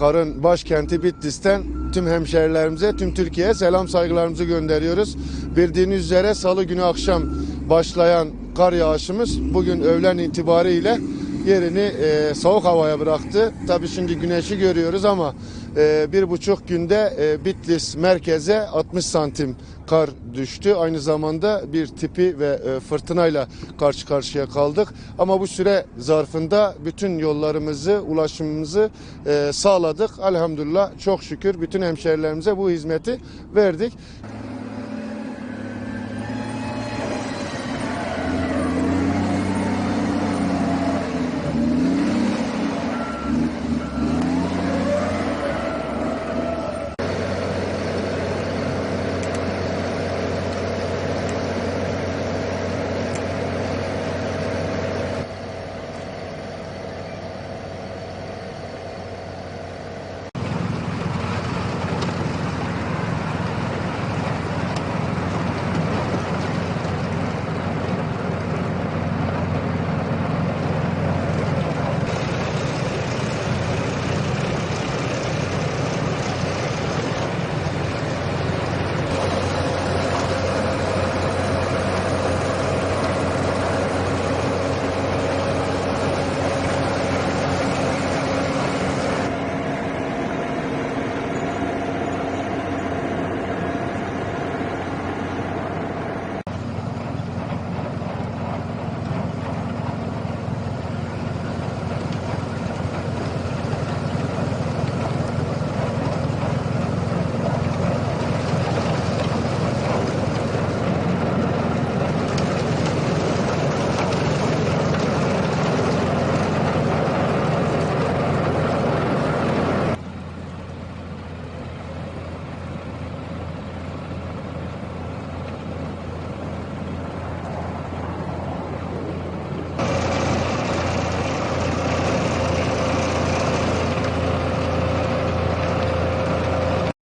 karın başkenti Bitlis'ten tüm hemşehrilerimize, tüm Türkiye'ye selam saygılarımızı gönderiyoruz. Bildiğiniz üzere salı günü akşam başlayan kar yağışımız bugün öğlen itibariyle yerini e, soğuk havaya bıraktı. Tabii şimdi güneşi görüyoruz ama e, bir buçuk günde e, Bitlis merkeze 60 santim kar düştü. Aynı zamanda bir tipi ve e, fırtınayla karşı karşıya kaldık. Ama bu süre zarfında bütün yollarımızı, ulaşımımızı e, sağladık. Elhamdülillah çok şükür bütün hemşehrilerimize bu hizmeti verdik.